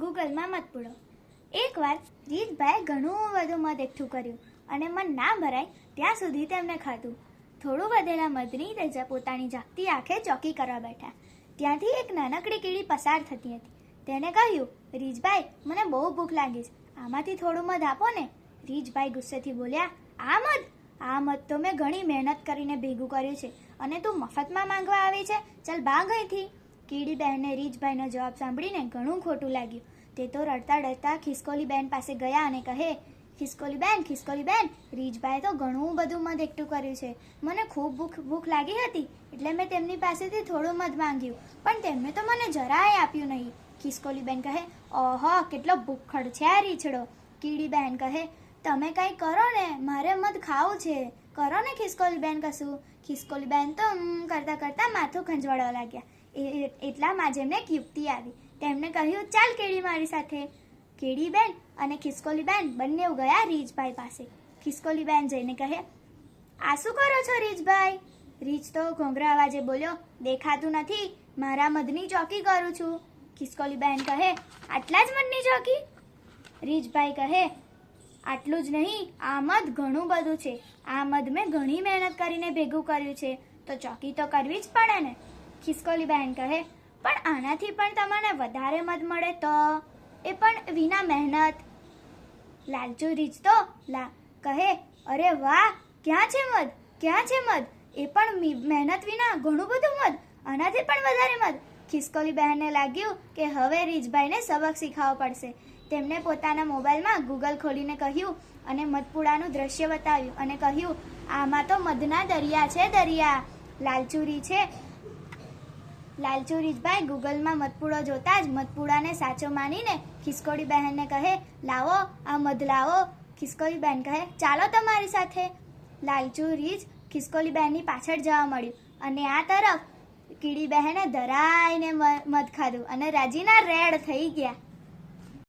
ગૂગલમાં મત પૂડો એકવાર રીતભાઈએ ઘણું બધું મધ એકઠું કર્યું અને મન ના ભરાય ત્યાં સુધી તેમને ખાધું. થોડું વધેલા મધની તેજા પોતાની જાગતી આંખે ચોકી કરવા બેઠા. ત્યાંથી એક નાનકડી કીડી પસાર થતી હતી. તેને કહ્યું, રીજભાઈ, મને બહુ ભૂખ લાગી છે. આમાંથી થોડું મધ આપો ને. રીજભાઈ ગુસ્સેથી બોલ્યા, આ મધ? આ મધ તો મેં ઘણી મહેનત કરીને ભેગું કર્યું છે અને તું મફતમાં માંગવા આવી છે. ચાલ ભાગ અહીંથી. કીડી બહેને રીજભાઈનો જવાબ સાંભળીને ઘણું ખોટું લાગ્યું. તે તો રડતા રડતા ખિસકોલી બેન પાસે ગયા અને કહે ખિસકોલી બેન ખિસકોલી બેન રીજભાઈએ તો ઘણું બધું મધ એકઠું કર્યું છે. મને ખૂબ ભૂખ ભૂખ લાગી હતી, એટલે મેં તેમની પાસેથી થોડું મધ માંગ્યું, પણ તેમણે તો મને જરાય આપ્યું નહીં. ખિસકોલી બેન કહે, ઓહો, કેટલો ભૂખડ છે આ રીછડો. કીડી બહેન કહે, તમે કંઈ કરો ને, મારે મધ ખાવું છે. કરો ને ખિસકોલી બેન કશું. ખિસકોલી બેન તો કરતા કરતા માથું ખંજવાડવા લાગ્યા. એટલામાં જેમને એક યુક્તિ આવી. તેમણે કહ્યું, ચાલ કેડી મારી સાથે. કેડીબેન અને ખિસકોલીબેન બંને ગયા રીજભાઈ પાસે. ખિસકોલીબેન જઈને કહે, આ શું કરો છો રીજભાઈ? રીજ તો ઘોંઘરા અવાજે બોલ્યો, દેખાતું નથી. મારા મધની ચોકી કરું છું. ખિસકોલીબેન કહે, આટલા જ મધની ચોકી? રીજભાઈ કહે, આટલું જ નહીં, આ મધ ઘણું બધું છે. આ મધ મેં ઘણી મહેનત કરીને ભેગું કર્યું છે. તો ચોકી તો કરવી જ પડે ને. ખિસકોલી બહેન કહે, પણ આનાથી પણ તમને વધારે મત મળે તો? એ પણ વિના મહેનત. લાલચુ રીચ તો લા. કહે, અરે વાહ, ક્યાં છે મધ ક્યાં છે મધ એ પણ મહેનત વિના ઘણું બધું મધ આનાથી પણ વધારે મધ ખિસકોલી બહેનને લાગ્યું કે હવે રીજભાઈને સબક શીખવવો પડશે. તેમણે પોતાના મોબાઈલમાં ગૂગલ ખોલીને કહ્યું અને મધપુડાનું દ્રશ્ય બતાવ્યું અને કહ્યું, આમાં તો મધના દરિયા છે દરિયા. લાલચુરી છે લાલચુ રીતભાઈ ગૂગલમાં મધપુડો જોતા જ મધપુડાને સાચો માનીને ખિસકોડી બહેનને કહે, લાવો, આ મધ લાવો. ખિસકોલી બહેન કહે, ચાલો તમારી સાથે. લાલચુ રીજ ખિસકોલી બહેનની પાછળ જવા મળ્યું અને આ તરફ કીડી બહેને ધરાઈને મધ ખાધું અને રાજીના રેડ થઈ ગયા.